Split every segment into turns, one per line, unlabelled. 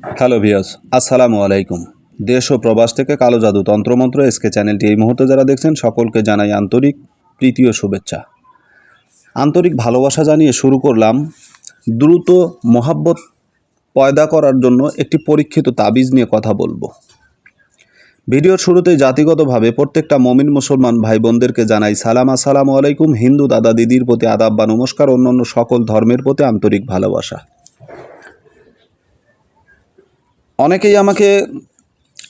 Hello ভিয়াস আসসালামু আলাইকুম। দেশ ও প্রবাস থেকে কালো জাদু তন্ত্রমন্ত্র এসকে চ্যানেলটি এই মুহূর্তে যারা দেখছেন, সকলকে জানাই আন্তরিক প্রীতি ও শুভেচ্ছা। আন্তরিক ভালোবাসা জানিয়ে শুরু করলাম দ্রুত মহাব্বত পয়দা করার জন্য একটি পরীক্ষিত তাবিজ নিয়ে কথা বলব। ভিডিওর শুরুতেই জাতিগতভাবে প্রত্যেকটা মমিন মুসলমান ভাই বোনদেরকে জানাই সালাম, আসসালামু আলাইকুম। হিন্দু দাদা দিদির প্রতি আদাব বা নমস্কার, অন্যান্য সকল ধর্মের প্রতি আন্তরিক ভালোবাসা। অনেকেই আমাকে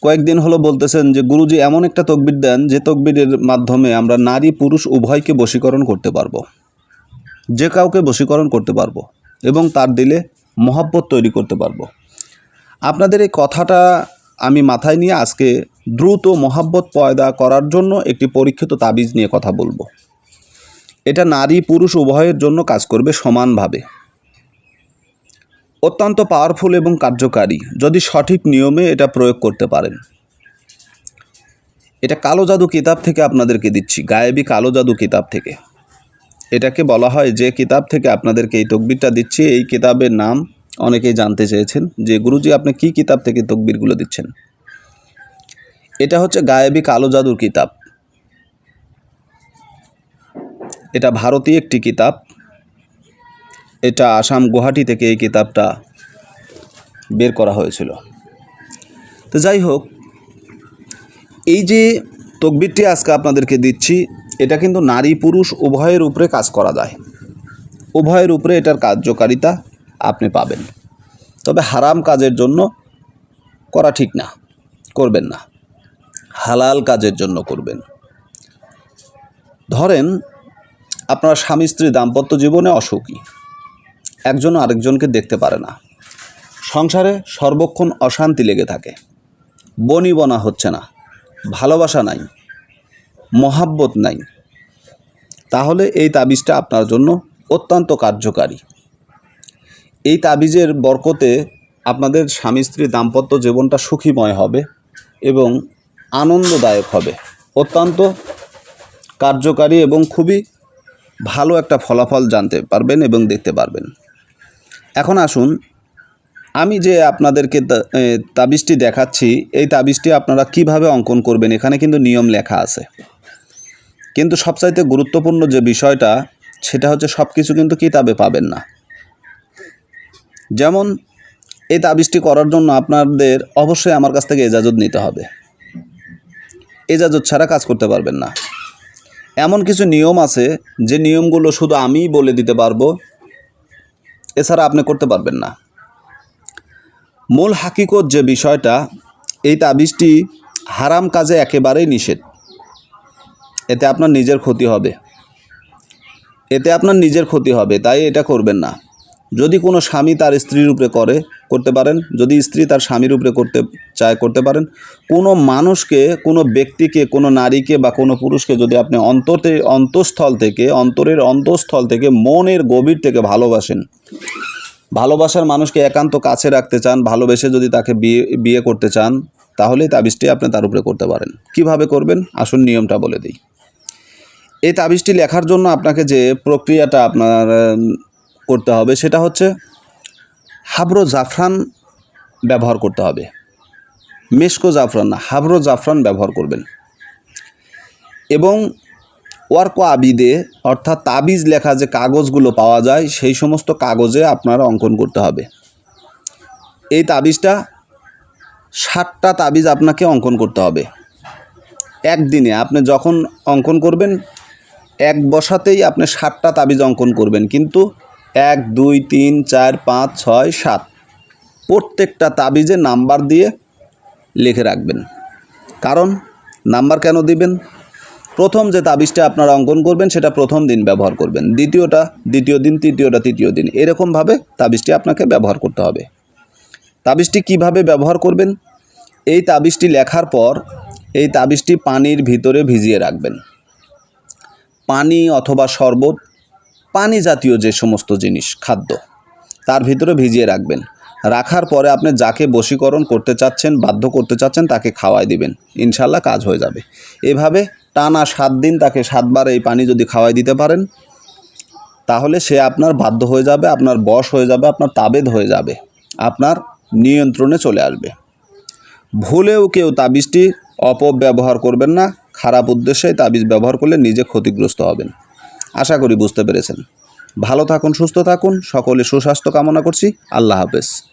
কয়েকদিন হলো বলতেছেন যে, গুরুজি, এমন একটা তকবির দেন যে তকবিরের মাধ্যমে আমরা নারী পুরুষ উভয়কে বশীকরণ করতে পারব। যে কাউকে বশীকরণ করতে পারব এবং তার দিলে মহাব্বত তৈরি করতে পারব। আপনাদের এই কথাটা আমি মাথায় নিয়ে আজকে দ্রুত মহাব্বত পয়দা করার জন্য একটি পরীক্ষিত তাবিজ নিয়ে কথা বলব। এটা নারী পুরুষ উভয়ের জন্য কাজ করবে সমানভাবে। অত্যন্ত পাওয়ারফুল এবং কার্যকারী। যদি সঠিক নিয়মে এটা প্রয়োগ করতে পারেন। এটা কালো জাদু কিতাব থেকে আপনাদেরকে দিচ্ছি, গায়েবী কালো জাদু কিতাব থেকে। এটাকে বলা হয় যে কিতাব থেকে আপনাদেরকে এই তকবিরটা দিচ্ছি। এই কিতাবের নাম অনেকেই জানতে চেয়েছেন যে, গুরুজি, আপনি কি কিতাব থেকে তকবিরগুলো দিচ্ছেন? এটা হচ্ছে গায়েবী কালো জাদুর কিতাব। এটা ভারতীয় একটি কিতাব। এটা আসাম গুয়াহাটি থেকে এই কিতাবটা বের করা হয়েছিল। তো যাই হোক, এই যে তকবিরটি আজকে আপনাদেরকে দিচ্ছি, এটা কিন্তু নারী পুরুষ উভয়ের উপরে কাজ করা যায়। উভয়ের উপরে এটার কার্যকারিতা আপনি পাবেন। তবে হারাম কাজের জন্য করা ঠিক না, করবেন না। হালাল কাজের জন্য করবেন। ধরেন, আপনার স্বামী স্ত্রী দাম্পত্য জীবনে অসুখী। একজন আরেকজনকে দেখতে পারে না। সংসারে সর্বক্ষণ অশান্তি লেগে থাকে। বনি বনা হচ্ছে না। ভালোবাসা নাই। মহাব্বত নাই। তাহলে এই তাবিজটা আপনার জন্য অত্যন্ত কার্যকারী। এই তাবিজের বরকতে আপনাদের স্বামী স্ত্রী দাম্পত্য জীবনটা সুখীময় হবে এবং আনন্দদায়ক হবে। অত্যন্ত কার্যকারী এবং খুবই ভালো একটা ফলাফল জানতে পারবেন এবং দেখতে পারবেন। এখন আসুন, আমি যে আপনাদেরকে তাবিজটি দেখাচ্ছি, এই তাবিজটি আপনারা কীভাবে অঙ্কন করবেন, এখানে কিন্তু নিয়ম লেখা আছে। কিন্তু সবচাইতে গুরুত্বপূর্ণ যে বিষয়টা, সেটা হচ্ছে সব কিছু কিন্তু কিতাবে পাবেন না। যেমন, এই তাবিজটি করার জন্য আপনাদের অবশ্যই আমার কাছ থেকে এজাজত নিতে হবে। এজাজত ছাড়া কাজ করতে পারবেন না। এমন কিছু নিয়ম আছে, যে নিয়মগুলো শুধু আমিই বলে দিতে পারব এছাড়া আপনি করতে পারবেন না। মূল হাকিকত যে বিষয়টা, এই তাবিজটি হারাম কাজে একেবারেই নিষেধ। এতে আপনার নিজের ক্ষতি হবে। এতে আপনার নিজের ক্ষতি হবে, তাই এটা করবেন না। যদি কোনো স্বামী তার স্ত্রীর উপরে করে, করতে পারেন। যদি স্ত্রী তার স্বামীর উপরে করতে চায় করতে পারেন। কোনো মানুষকে, কোনো ব্যক্তিকে, কোনো নারীকে বা কোনো পুরুষকে যদি আপনি অন্তরে অন্তঃস্থল থেকে, অন্তরের অন্তঃস্থল থেকে, মনের গভীর থেকে ভালোবাসেন, ভালোবাসার মানুষকে একান্ত কাছে রাখতে চান, ভালোবেসে যদি তাকে বিয়ে বিয়ে করতে চান তাহলে তাবিজটি আপনি তার উপরে করতে পারেন। কীভাবে করবেন? আসুন নিয়মটা বলে দিই। এই তাবিজটি লেখার জন্য আপনাকে যে প্রক্রিয়াটা আপনার করতে হবে সেটা হচ্ছে হাবরো জাফরান ব্যবহার করতে হবে। মেশকো জাফরান না হাবরো জাফরান ব্যবহার করবেন। এবং ওয়ার্ক আবিদে, অর্থাৎ তাবিজ লেখা যে কাগজগুলো পাওয়া যায়, সেই সমস্ত কাগজে আপনার অঙ্কন করতে হবে। এই তাবিজটা ষাটটা তাবিজ আপনাকে অঙ্কন করতে হবে। একদিনে আপনি যখন অঙ্কন করবেন, এক বসাতেই আপনি ষাটটা তাবিজ অঙ্কন করবেন, কিন্তু এক, দুই, তিন, চার, পাঁচ, ছয়, সাত প্রত্যেকটা তাবিজে নাম্বার দিয়ে লিখে রাখবেন। কারণ নাম্বার কেন দিবেন? প্রথম যে তাবিজটা আপনারা অঙ্কন করবেন, সেটা প্রথম দিন ব্যবহার করবেন। দ্বিতীয়টা, দ্বিতীয় দিন, তৃতীয়টা, তৃতীয় দিন। এরকমভাবে তাবিজটি আপনাকে ব্যবহার করতে হবে। তাবিজটি কীভাবে ব্যবহার করবেন? এই তাবিজটি লেখার পর এই তাবিজটি পানির ভিতরে ভিজিয়ে রাখবেন। পানি অথবা শরবত, পানি জাতীয় যে সমস্ত জিনিস, খাদ্য, তার ভিতরে ভিজিয়ে রাখবেন। রাখার পরে আপনি যাকে বশীকরণ করতে চাচ্ছেন, বাধ্য করতে চাচ্ছেন, তাকে খাওয়াই দিবেন। ইনশাল্লাহ কাজ হয়ে যাবে। এভাবে টানা সাত দিন তাকে সাতবার এই পানি যদি খাওয়াই দিতে পারেন, তাহলে সে আপনার বাধ্য হয়ে যাবে, আপনার বশ হয়ে যাবে, আপনার তাবেদ হয়ে যাবে, আপনার নিয়ন্ত্রণে চলে আসবে। ভুলেও কেউ তাবিজটি অপব্যবহার করবেন না, খারাপ উদ্দেশ্যে তাবিজ ব্যবহার করলে নিজে ক্ষতিগ্রস্ত হবেন। আশা করি বুঝতে পেরেছেন। ভালো থাকুন সুস্থ থাকুন সকলে সুস্বাস্থ্য কামনা করছি। আল্লাহ হাফেজ।